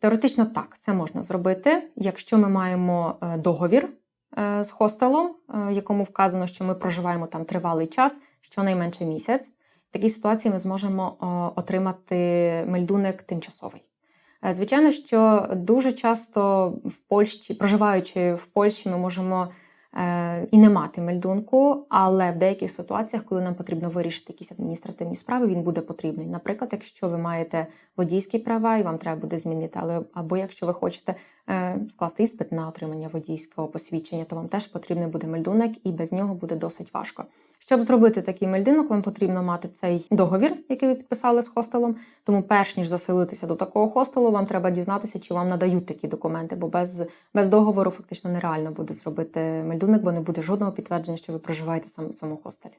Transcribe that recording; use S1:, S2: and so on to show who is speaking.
S1: Теоретично так, це можна зробити, якщо ми маємо е, договір е, з хостелом, е, якому вказано, що ми проживаємо там тривалий час, щонайменше місяць. В такій ситуації ми зможемо отримати мельдуник тимчасовий. Звичайно, що дуже часто в Польщі, проживаючи в Польщі, ми можемо і не мати мельдунку, але в деяких ситуаціях, коли нам потрібно вирішити якісь адміністративні справи, він буде потрібний. Наприклад, якщо ви маєте водійські права і вам треба буде змінити, але або якщо ви хочете е, скласти іспит на отримання водійського посвідчення, то вам теж потрібний буде мельдунок, і без нього буде досить важко. Щоб зробити такий мельдинок, вам потрібно мати цей договір, який ви підписали з хостелом. Тому, перш ніж заселитися до такого хостелу, вам треба дізнатися, чи вам надають такі документи, бо без, без договору фактично нереально буде зробити мельдунок, бо не буде жодного підтвердження, що ви проживаєте саме в цьому хостелі.